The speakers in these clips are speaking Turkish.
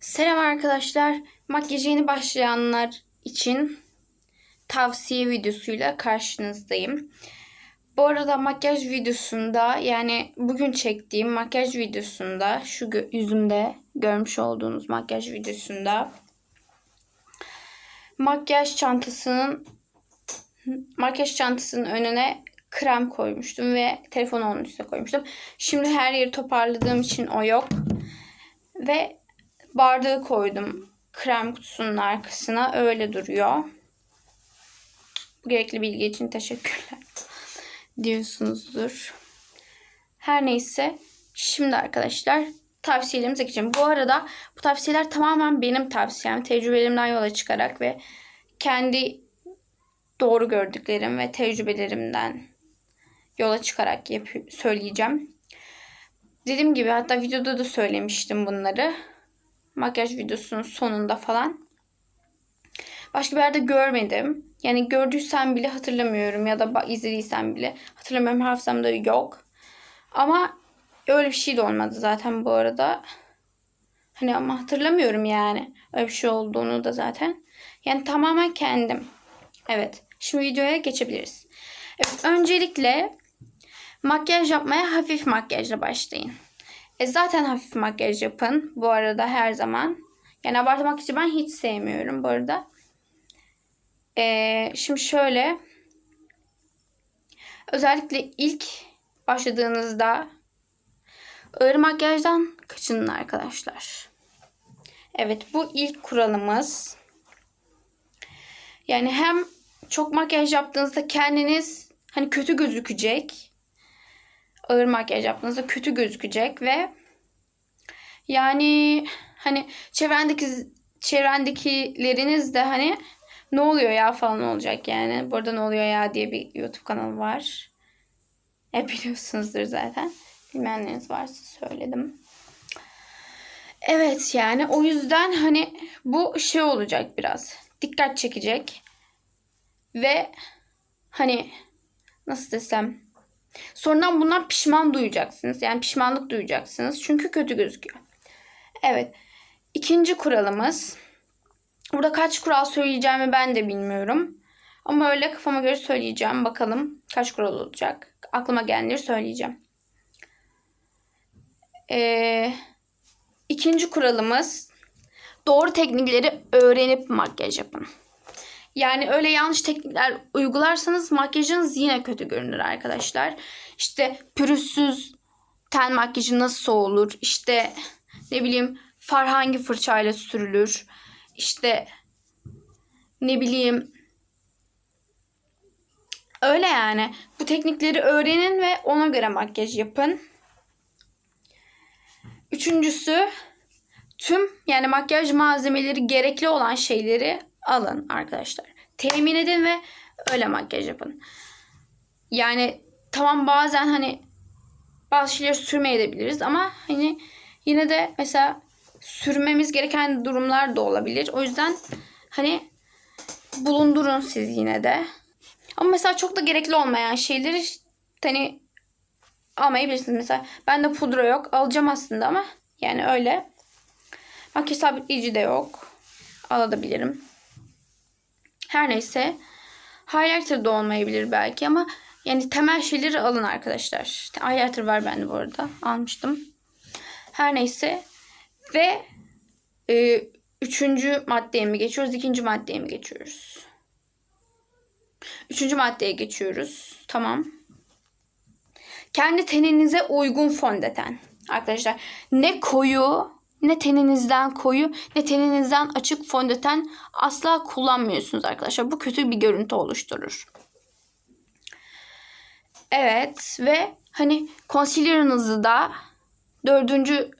Selam arkadaşlar. Makyaj yeni başlayanlar için tavsiye videosuyla karşınızdayım. Bu arada makyaj videosunda yani bugün çektiğim makyaj videosunda şu yüzümde görmüş olduğunuz makyaj videosunda makyaj çantasının makyaj çantasının önüne krem koymuştum ve telefonu onun üstüne koymuştum. Şimdi her yeri toparladığım için o yok. Ve bardağı koydum krem kutusunun arkasına. Öyle duruyor. Bu gerekli bilgi için teşekkürler diyorsunuzdur. Her neyse. Şimdi arkadaşlar tavsiyelerimize geçelim. Bu arada bu tavsiyeler tamamen benim tavsiyem. Tecrübelerimden yola çıkarak ve kendi doğru gördüklerim ve tecrübelerimden yola çıkarak yap- söyleyeceğim. Dediğim gibi hatta videoda da söylemiştim bunları. Makyaj videosunun sonunda falan. Başka bir yerde görmedim. Yani gördüysem bile hatırlamıyorum ya da izlediysem bile hatırlamıyorum. Hafızamda yok. Ama öyle bir şey de olmadı zaten bu arada. Hani ama hatırlamıyorum yani. Öyle bir şey olduğunu da zaten. Yani tamamen kendim. Evet. Şimdi videoya geçebiliriz. Evet, öncelikle makyaj yapmaya hafif makyajla başlayın. E zaten hafif makyaj yapın bu arada her zaman. Yani abartı makyajı ben hiç sevmiyorum bu arada. E, şimdi şöyle. Özellikle ilk başladığınızda ağır makyajdan kaçının arkadaşlar. Evet bu ilk kuralımız. Yani hem çok makyaj yaptığınızda kendiniz hani kötü gözükecek. Ağır makyaj yaptığınızda kötü gözükecek ve yani hani çevrendeki çevrendekileriniz de hani ne oluyor ya falan olacak yani. Burada ne oluyor ya diye bir YouTube kanalı var. E biliyorsunuzdur zaten. Bilmeyenleriniz varsa söyledim. Evet yani o yüzden hani bu şey olacak biraz. Dikkat çekecek. Ve hani nasıl desem sonradan bundan pişman duyacaksınız. Yani pişmanlık duyacaksınız. Çünkü kötü gözüküyor. Evet. İkinci kuralımız. Burada kaç kural söyleyeceğimi ben de bilmiyorum. Ama öyle kafama göre söyleyeceğim. Bakalım kaç kural olacak. Aklıma gelenleri söyleyeceğim. Ee, ikinci kuralımız doğru teknikleri öğrenip makyaj yapın. Yani öyle yanlış teknikler uygularsanız makyajınız yine kötü görünür arkadaşlar. İşte pürüzsüz ten makyajı nasıl olur? İşte ne bileyim far hangi fırçayla sürülür? İşte ne bileyim öyle yani. Bu teknikleri öğrenin ve ona göre makyaj yapın. Üçüncüsü tüm yani makyaj malzemeleri gerekli olan şeyleri alın arkadaşlar. Temin edin ve öyle makyaj yapın. Yani tamam bazen hani bazı şeyleri sürmeyebiliriz ama hani yine de mesela sürmemiz gereken durumlar da olabilir. O yüzden hani bulundurun siz yine de. Ama mesela çok da gerekli olmayan şeyleri hani almayabilirsiniz. Mesela bende pudra yok. Alacağım aslında ama yani öyle. Makyaj sabitleyici de yok. Alabilirim. Her neyse. Highlighter da olmayabilir belki ama yani temel şeyleri alın arkadaşlar. Highlighter var bende bu arada. Almıştım. Her neyse. Ve e, üçüncü maddeye mi geçiyoruz? ikinci maddeye mi geçiyoruz? Üçüncü maddeye geçiyoruz. Tamam. Kendi teninize uygun fondöten. Arkadaşlar ne koyu ne teninizden koyu ne teninizden açık fondöten asla kullanmıyorsunuz arkadaşlar. Bu kötü bir görüntü oluşturur. Evet ve hani concealer'ınızı da dördüncü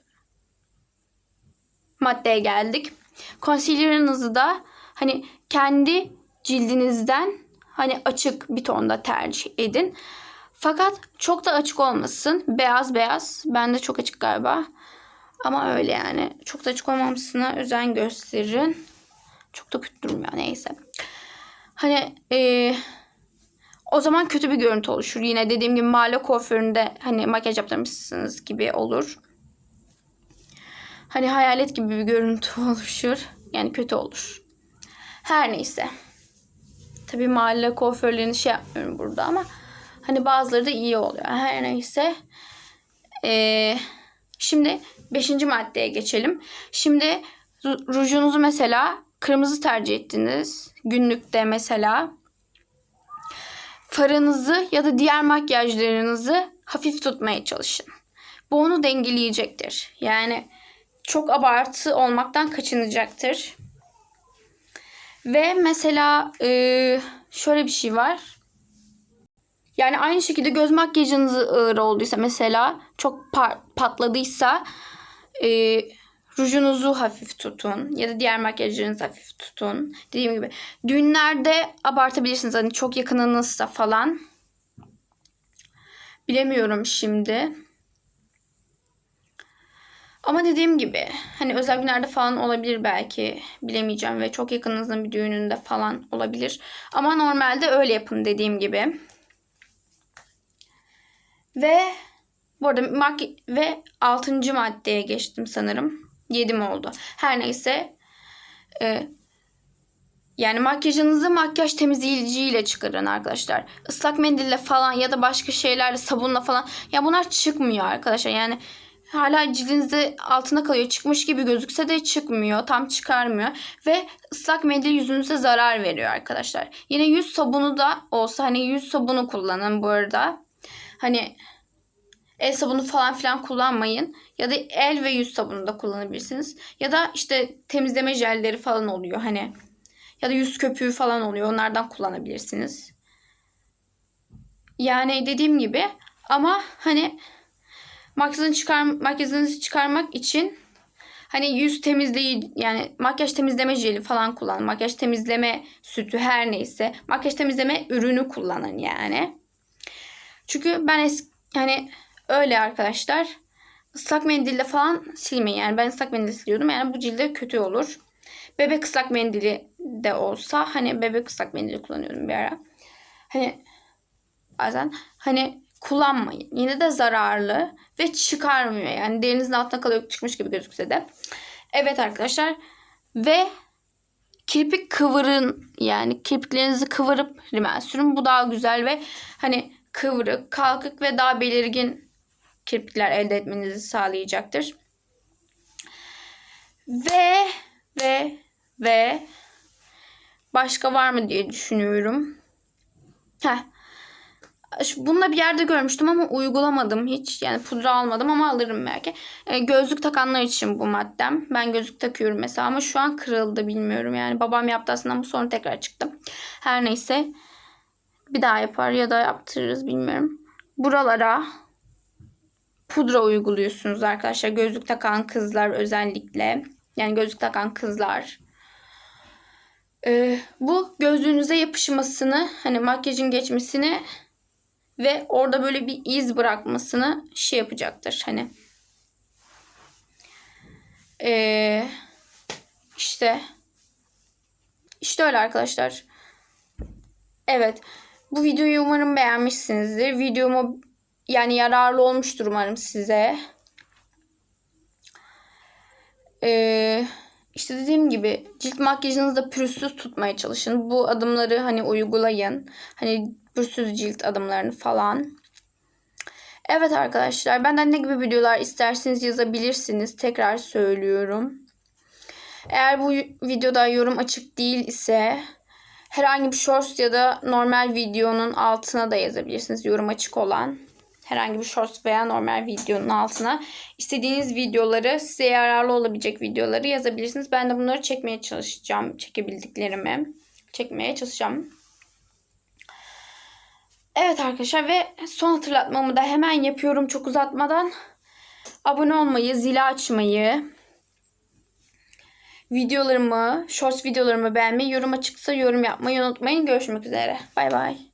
maddeye geldik. Concealer'ınızı da hani kendi cildinizden hani açık bir tonda tercih edin. Fakat çok da açık olmasın. Beyaz beyaz. Bende çok açık galiba. Ama öyle yani. Çok da açık olmamasına özen gösterin. Çok da kötü durmuyor neyse. Hani e, o zaman kötü bir görüntü oluşur. Yine dediğim gibi mahalle kuaföründe hani makyaj yaptırmışsınız gibi olur. hani hayalet gibi bir görüntü oluşur. Yani kötü olur. Her neyse. Tabii mahalle kuaförlerini şey yapmıyorum burada ama hani bazıları da iyi oluyor. Her neyse. Ee, şimdi 5. maddeye geçelim. Şimdi ru- rujunuzu mesela kırmızı tercih ettiniz. Günlükte mesela farınızı ya da diğer makyajlarınızı hafif tutmaya çalışın. Bu onu dengeleyecektir. Yani çok abartı olmaktan kaçınacaktır. Ve mesela şöyle bir şey var. Yani aynı şekilde göz makyajınız ağır olduysa mesela çok patladıysa e, rujunuzu hafif tutun ya da diğer makyajlarınızı hafif tutun. Dediğim gibi düğünlerde abartabilirsiniz hani çok yakınınızsa falan. Bilemiyorum şimdi. Ama dediğim gibi hani özel günlerde falan olabilir belki bilemeyeceğim ve çok yakınınızın bir düğününde falan olabilir. Ama normalde öyle yapın dediğim gibi. Ve bu arada mak- ve 6. maddeye geçtim sanırım. 7 mi oldu? Her neyse. Ee, yani makyajınızı makyaj temizleyiciyle çıkarın arkadaşlar. Islak mendille falan ya da başka şeylerle sabunla falan. Ya bunlar çıkmıyor arkadaşlar. Yani hala cildinizde altına kalıyor. Çıkmış gibi gözükse de çıkmıyor. Tam çıkarmıyor. Ve ıslak mendil yüzünüze zarar veriyor arkadaşlar. Yine yüz sabunu da olsa hani yüz sabunu kullanın bu arada. Hani el sabunu falan filan kullanmayın. Ya da el ve yüz sabunu da kullanabilirsiniz. Ya da işte temizleme jelleri falan oluyor hani. Ya da yüz köpüğü falan oluyor. Onlardan kullanabilirsiniz. Yani dediğim gibi ama hani makyajını çıkar makyajınızı çıkarmak için hani yüz temizleyici yani makyaj temizleme jeli falan kullanın. Makyaj temizleme sütü her neyse. Makyaj temizleme ürünü kullanın yani. Çünkü ben es yani öyle arkadaşlar. Islak mendille falan silmeyin. Yani ben ıslak mendil siliyordum. Yani bu cilde kötü olur. Bebek ıslak mendili de olsa hani bebek ıslak mendili kullanıyordum bir ara. Hani bazen hani kullanmayın. Yine de zararlı ve çıkarmıyor. Yani derinizin altına kalıyor çıkmış gibi gözükse de. Evet arkadaşlar. Ve kirpik kıvırın yani kirpiklerinizi kıvırıp rimel sürün. Bu daha güzel ve hani kıvrık, kalkık ve daha belirgin kirpikler elde etmenizi sağlayacaktır. Ve ve ve başka var mı diye düşünüyorum. Heh. Bununla bir yerde görmüştüm ama uygulamadım hiç. Yani pudra almadım ama alırım belki. E, gözlük takanlar için bu maddem. Ben gözlük takıyorum mesela ama şu an kırıldı bilmiyorum. Yani babam yaptı aslında ama sonra tekrar çıktı. Her neyse. Bir daha yapar ya da yaptırırız bilmiyorum. Buralara pudra uyguluyorsunuz arkadaşlar. Gözlük takan kızlar özellikle. Yani gözlük takan kızlar. Ee, bu gözlüğünüze yapışmasını hani makyajın geçmesini ve orada böyle bir iz bırakmasını şey yapacaktır. Hani ee, işte işte öyle arkadaşlar. Evet. Bu videoyu umarım beğenmişsinizdir. Videomu yani yararlı olmuştur umarım size. Ee, işte dediğim gibi cilt makyajınızı da pürüzsüz tutmaya çalışın. Bu adımları hani uygulayın. Hani pürüzsüz cilt adımlarını falan. Evet arkadaşlar benden ne gibi videolar isterseniz yazabilirsiniz. Tekrar söylüyorum. Eğer bu videoda yorum açık değil ise herhangi bir shorts ya da normal videonun altına da yazabilirsiniz yorum açık olan. Herhangi bir shorts veya normal videonun altına istediğiniz videoları size yararlı olabilecek videoları yazabilirsiniz. Ben de bunları çekmeye çalışacağım. Çekebildiklerimi çekmeye çalışacağım. Evet arkadaşlar ve son hatırlatmamı da hemen yapıyorum çok uzatmadan. Abone olmayı, zili açmayı, videolarımı, shorts videolarımı beğenmeyi, yorum açıksa yorum yapmayı unutmayın. Görüşmek üzere. Bay bay.